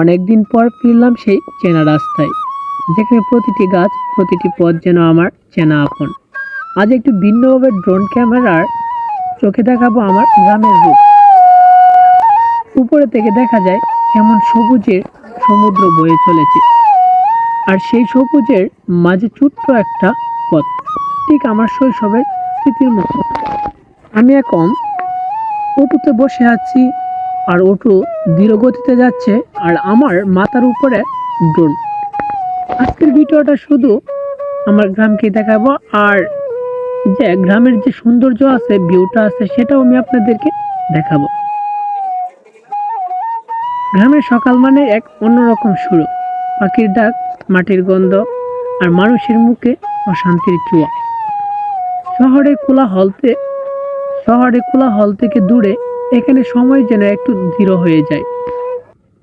অনেকদিন পর ফিরলাম সেই চেনা রাস্তায়, যেখানে প্রতিটি গাছ, প্রতিটি পথ যেন আমার চেনা আপন। আজ একটু ভিন্নভাবে ড্রোন ক্যামেরার চোখে দেখাবো আমার গ্রামের রূপ। উপরে থেকে দেখা যায় কেমন সবুজের সমুদ্র বয়ে চলেছে। আর সেই সবুজের মাঝে ছোট্ট একটা পথ। ঠিক আমার শৈশবের স্মৃতির মতো। আমি এখন অটুতে বসে আছি আর অটু ধীর গতিতে যাচ্ছে আর আমার মাথার উপরে ড্রোন আজকের ভিডিওটা শুধু আমার গ্রামকে দেখাবো আর যে গ্রামের যে সৌন্দর্য আছে ভিউটা আছে, সেটাও আমি আপনাদেরকে দেখাবো। গ্রামের সকাল মানে এক অন্যরকম শুরু। পাখির ডাক, মাটির গন্ধ আর মানুষের মুখে অশান্তির চুয়া। শহরের কোলাহলতে, শহরের কোলাহল থেকে দূরে এখানে সময় যেন একটু ধীর হয়ে যায়।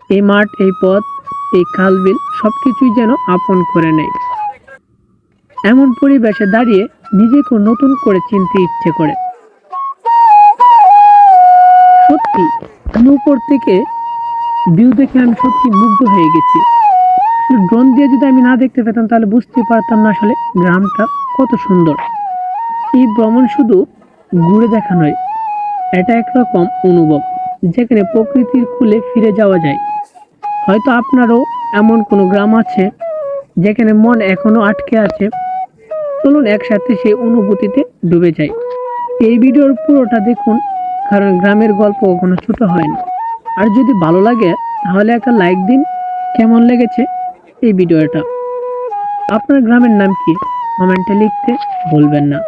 এই মাঠ এই পথ এই খালবিল সব কিছুই যেন আপন করে নেয়। এমন পরিবেশে দাঁড়িয়ে নিজেকে নতুন করে চিনতে ইচ্ছে করে। সত্যি উপর থেকে ভিউ দেখে আমি সত্যি মুগ্ধ হয়ে গেছি। ড্রোন দিয়ে যদি আমি না দেখতে পেতাম, তাহলে বুঝতে পারতাম না আসলে গ্রামটা কত সুন্দর। এই ভ্রমণ শুধু ঘুরে দেখা নয় এটা একরকম অনুভব, যেখানে প্রকৃতির কুলে ফিরে যাওয়া যায়। হয়তো আপনারও এমন কোনো গ্রাম আছে, যেখানে মন এখনও আটকে আছে। চলুন একসাথে সেই অনুভূতিতে ডুবে যাই। এই ভিডিওর পুরোটা দেখুন, কারণ গ্রামের গল্প কখনো ছোট হয় না আর যদি ভালো লাগে, তাহলে একটা লাইক দিন। কেমন লেগেছে এই ভিডিওটা? আপনার গ্রামের নাম কি? কমেন্টে লিখতে ভুলবেন না।